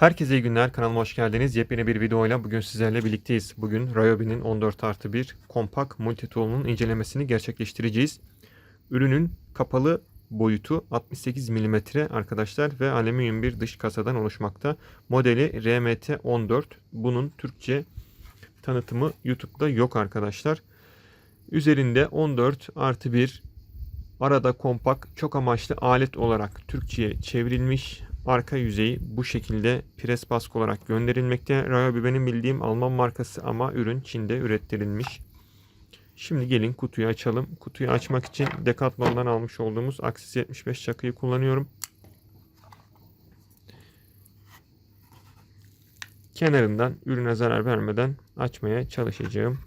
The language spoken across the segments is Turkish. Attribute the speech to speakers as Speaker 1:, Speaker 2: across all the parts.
Speaker 1: Herkese iyi günler. Kanalıma hoş geldiniz. Yepyeni bir videoyla bugün sizlerle birlikteyiz. Bugün Ryobi'nin 14 artı 1 kompak multitool'unun incelemesini gerçekleştireceğiz. Ürünün kapalı boyutu 68 mm arkadaşlar ve alüminyum bir dış kasadan oluşmakta. Modeli RMT14. Bunun Türkçe tanıtımı YouTube'da yok arkadaşlar. Üzerinde 14 artı 1 arada kompak çok amaçlı alet olarak Türkçe'ye çevrilmiş arka yüzeyi bu şekilde pres baskı olarak gönderilmekte. Ryobi benim bildiğim Alman markası ama ürün Çin'de ürettirilmiş. Şimdi gelin kutuyu açalım. Kutuyu açmak için Decathlon'dan almış olduğumuz Axis 75 çakıyı kullanıyorum. Kenarından ürüne zarar vermeden açmaya çalışacağım.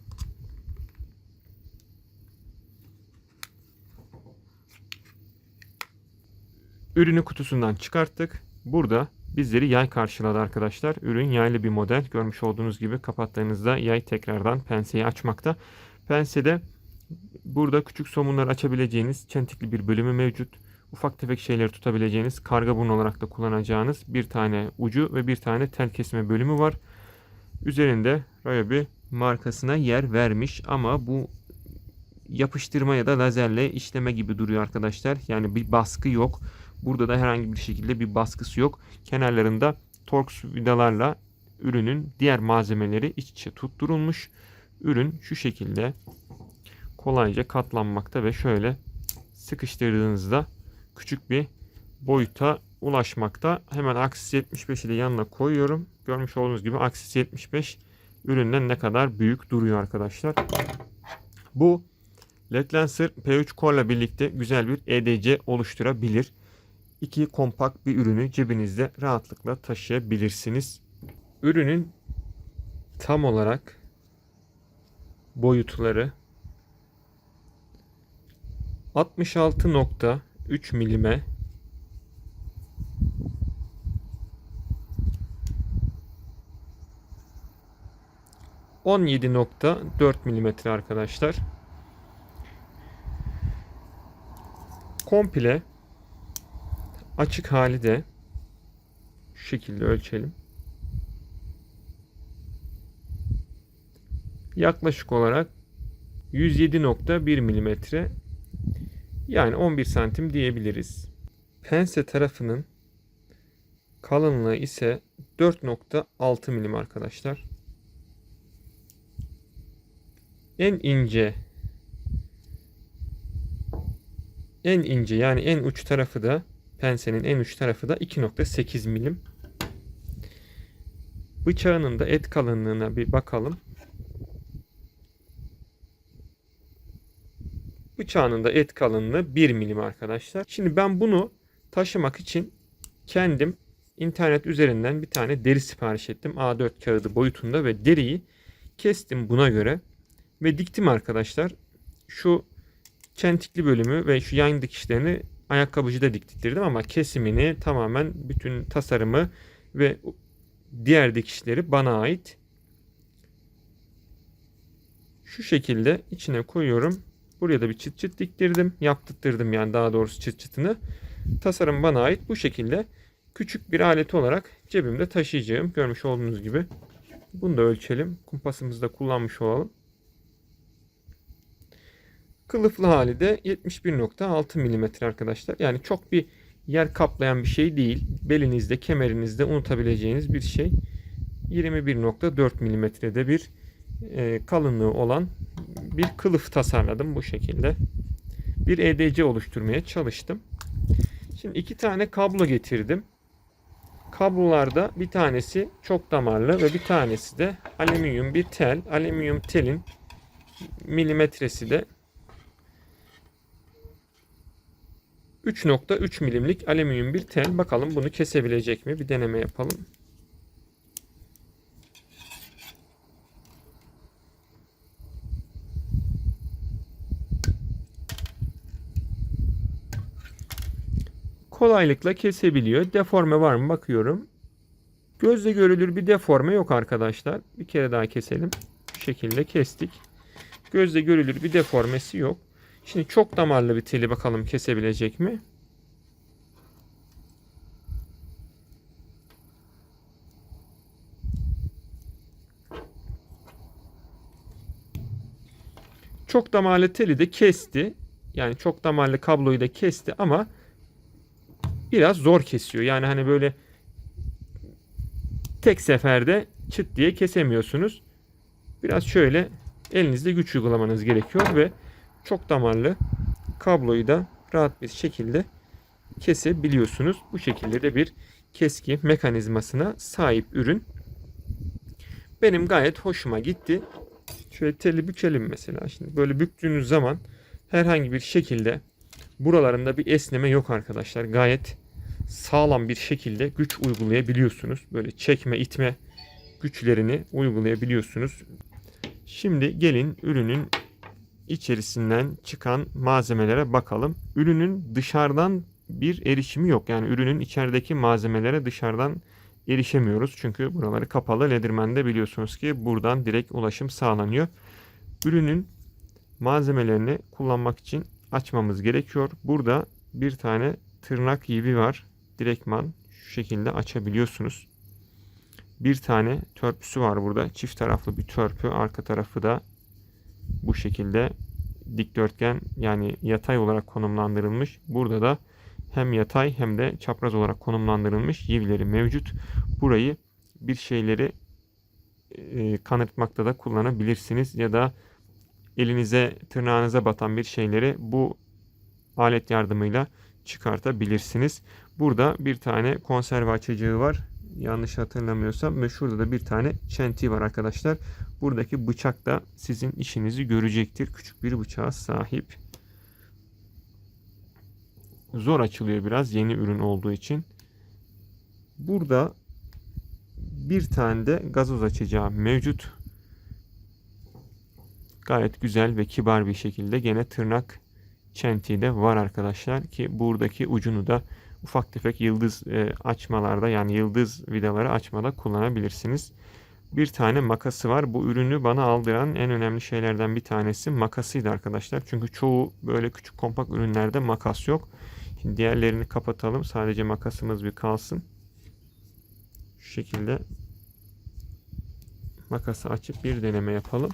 Speaker 1: Ürünü kutusundan çıkarttık. Burada bizleri yay karşıladı arkadaşlar. Ürün yaylı bir model. Görmüş olduğunuz gibi kapattığınızda yay tekrardan penseyi açmakta. Pensede burada küçük somunlar açabileceğiniz çentikli bir bölümü mevcut. Ufak tefek şeyleri tutabileceğiniz karga burnu olarak da kullanacağınız bir tane ucu ve bir tane tel kesme bölümü var. Üzerinde Ryobi markasına yer vermiş ama bu yapıştırma ya da lazerle işleme gibi duruyor arkadaşlar. Yani bir baskı yok. Burada da herhangi bir şekilde bir baskısı yok. Kenarlarında Torx vidalarla ürünün diğer malzemeleri iç içe tutturulmuş. Ürün şu şekilde kolayca katlanmakta ve şöyle sıkıştırdığınızda küçük bir boyuta ulaşmakta. Hemen Axis 75'i de yanına koyuyorum. Görmüş olduğunuz gibi Axis 75 üründen ne kadar büyük duruyor arkadaşlar. Bu LED Lancer P3 Core ile birlikte güzel bir EDC oluşturabilir. İki kompakt bir ürünü cebinizde rahatlıkla taşıyabilirsiniz. Ürünün tam olarak boyutları 66.3 milime ...17.4 milimetre arkadaşlar. Komple açık hali de şu şekilde ölçelim. Yaklaşık olarak 107.1 milimetre yani 11 santim diyebiliriz. Pense tarafının kalınlığı ise 4.6 milim arkadaşlar. En ince en ince yani en uç tarafı da pensenin en uç tarafı da 2.8 milim. Bıçağının da et kalınlığına bir bakalım. Bıçağının da et kalınlığı 1 milim arkadaşlar. Şimdi ben bunu taşımak için kendim internet üzerinden bir tane deri sipariş ettim. A4 kağıdı boyutunda ve deriyi kestim buna göre ve diktim arkadaşlar. Şu çentikli bölümü ve şu yan dikişlerini ayakkabıcıda diktirdim ama kesimini tamamen bütün tasarımı ve diğer dikişleri bana ait. Şu şekilde içine koyuyorum. Buraya da bir çıt çıt diktirdim. Yaptırdım yani daha doğrusu çıt çıtını. Tasarım bana ait. Bu şekilde küçük bir alet olarak cebimde taşıyacağım. Görmüş olduğunuz gibi. Bunu da ölçelim. Kumpasımızı da kullanmış olalım. Kılıflı hali de 71.6 mm arkadaşlar. Yani çok bir yer kaplayan bir şey değil. Belinizde, kemerinizde unutabileceğiniz bir şey. 21.4 mm'de bir e, kalınlığı olan bir kılıf tasarladım bu şekilde. Bir EDC oluşturmaya çalıştım. Şimdi iki tane kablo getirdim. Kablolarda bir tanesi çok damarlı ve bir tanesi de alüminyum bir tel. Alüminyum telin milimetresi de 3.3 milimlik alüminyum bir tel. Bakalım bunu kesebilecek mi? Bir deneme yapalım. Kolaylıkla kesebiliyor. Deforme var mı bakıyorum. Gözle görülür bir deforme yok arkadaşlar. Bir kere daha keselim. Bu şekilde kestik. Gözle görülür bir deformesi yok. Şimdi çok damarlı bir teli bakalım kesebilecek mi? Çok damarlı teli de kesti. Yani çok damarlı kabloyu da kesti ama biraz zor kesiyor. Yani hani böyle tek seferde çıt diye kesemiyorsunuz. Biraz şöyle elinizde güç uygulamanız gerekiyor ve çok damarlı kabloyu da rahat bir şekilde kesebiliyorsunuz. Bu şekilde de bir keski mekanizmasına sahip ürün. Benim gayet hoşuma gitti. Şöyle teli bükelim mesela. Şimdi böyle büktüğünüz zaman herhangi bir şekilde buralarında bir esneme yok arkadaşlar. Gayet sağlam bir şekilde güç uygulayabiliyorsunuz. Böyle çekme, itme güçlerini uygulayabiliyorsunuz. Şimdi gelin ürünün içerisinden çıkan malzemelere bakalım. Ürünün dışarıdan bir erişimi yok. Yani ürünün içerideki malzemelere dışarıdan erişemiyoruz. Çünkü buraları kapalı. Leatherman'de biliyorsunuz ki buradan direkt ulaşım sağlanıyor. Ürünün malzemelerini kullanmak için açmamız gerekiyor. Burada bir tane tırnak yivi var. Direktman şu şekilde açabiliyorsunuz. Bir tane törpüsü var burada. Çift taraflı bir törpü. Arka tarafı da bu şekilde dikdörtgen yani yatay olarak konumlandırılmış. Burada da hem yatay hem de çapraz olarak konumlandırılmış yivleri mevcut. Burayı bir şeyleri e, kanırtmakta da kullanabilirsiniz ya da elinize tırnağınıza batan bir şeyleri bu alet yardımıyla çıkartabilirsiniz. Burada bir tane konserve açıcığı var. Yanlış hatırlamıyorsam ve şurada da bir tane çentiği var arkadaşlar. Buradaki bıçak da sizin işinizi görecektir. Küçük bir bıçağa sahip. Zor açılıyor biraz yeni ürün olduğu için. Burada bir tane de gazoz açacağı mevcut. Gayet güzel ve kibar bir şekilde gene tırnak çentiği de var arkadaşlar ki buradaki ucunu da ufak tefek yıldız e, açmalarda yani yıldız vidaları açmada kullanabilirsiniz. Bir tane makası var. Bu ürünü bana aldıran en önemli şeylerden bir tanesi makasıydı arkadaşlar. Çünkü çoğu böyle küçük kompakt ürünlerde makas yok. Şimdi diğerlerini kapatalım. Sadece makasımız bir kalsın. Şu şekilde makası açıp bir deneme yapalım.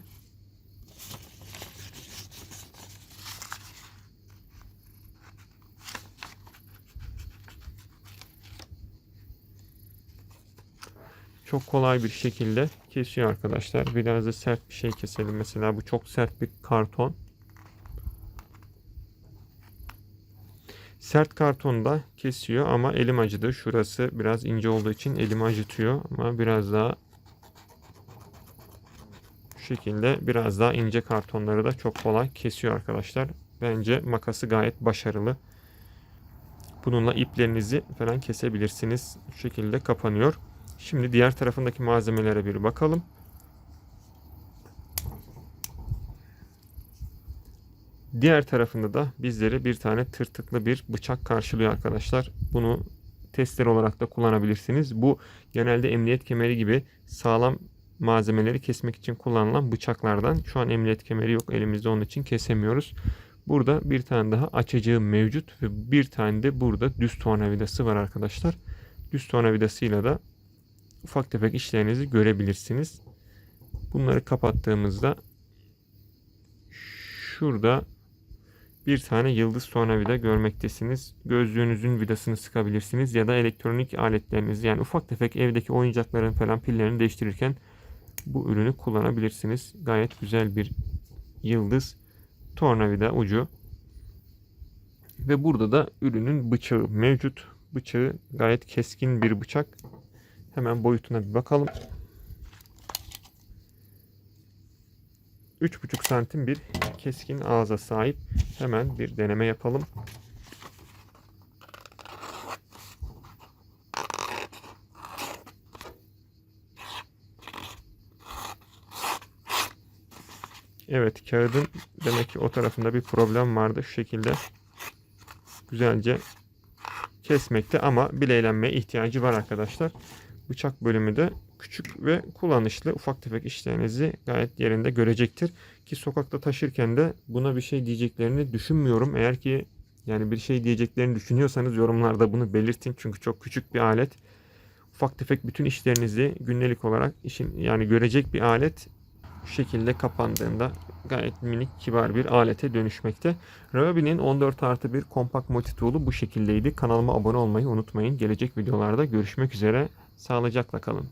Speaker 1: Çok kolay bir şekilde kesiyor arkadaşlar. Biraz da sert bir şey keselim. Mesela bu çok sert bir karton. Sert kartonda kesiyor ama elim acıdı. Şurası biraz ince olduğu için elim acıtıyor. Ama biraz daha şu şekilde biraz daha ince kartonları da çok kolay kesiyor arkadaşlar. Bence makası gayet başarılı. Bununla iplerinizi falan kesebilirsiniz. Şu şekilde kapanıyor. Şimdi diğer tarafındaki malzemelere bir bakalım. Diğer tarafında da bizleri bir tane tırtıklı bir bıçak karşılıyor arkadaşlar. Bunu testere olarak da kullanabilirsiniz. Bu genelde emniyet kemeri gibi sağlam malzemeleri kesmek için kullanılan bıçaklardan. Şu an emniyet kemeri yok elimizde onun için kesemiyoruz. Burada bir tane daha açacağı mevcut ve bir tane de burada düz tornavidası var arkadaşlar. Düz tornavidasıyla da ufak tefek işlerinizi görebilirsiniz. Bunları kapattığımızda şurada bir tane yıldız tornavida görmektesiniz. Gözlüğünüzün vidasını sıkabilirsiniz ya da elektronik aletlerinizi yani ufak tefek evdeki oyuncakların falan pillerini değiştirirken bu ürünü kullanabilirsiniz. Gayet güzel bir yıldız tornavida ucu. Ve burada da ürünün bıçağı mevcut. Bıçağı gayet keskin bir bıçak. Hemen boyutuna bir bakalım. 3,5 santim bir keskin ağza sahip. Hemen bir deneme yapalım. Evet kağıdın demek ki o tarafında bir problem vardı. Şu şekilde güzelce kesmekte ama bileylenmeye ihtiyacı var arkadaşlar. Bıçak bölümü de küçük ve kullanışlı ufak tefek işlerinizi gayet yerinde görecektir. Ki sokakta taşırken de buna bir şey diyeceklerini düşünmüyorum. Eğer ki yani bir şey diyeceklerini düşünüyorsanız yorumlarda bunu belirtin. Çünkü çok küçük bir alet. Ufak tefek bütün işlerinizi günlük olarak işin yani görecek bir alet. Bu şekilde kapandığında gayet minik kibar bir alete dönüşmekte. Rabi'nin 14 artı 1 kompakt multitool'u bu şekildeydi. Kanalıma abone olmayı unutmayın. Gelecek videolarda görüşmek üzere. Sağlıcakla kalın.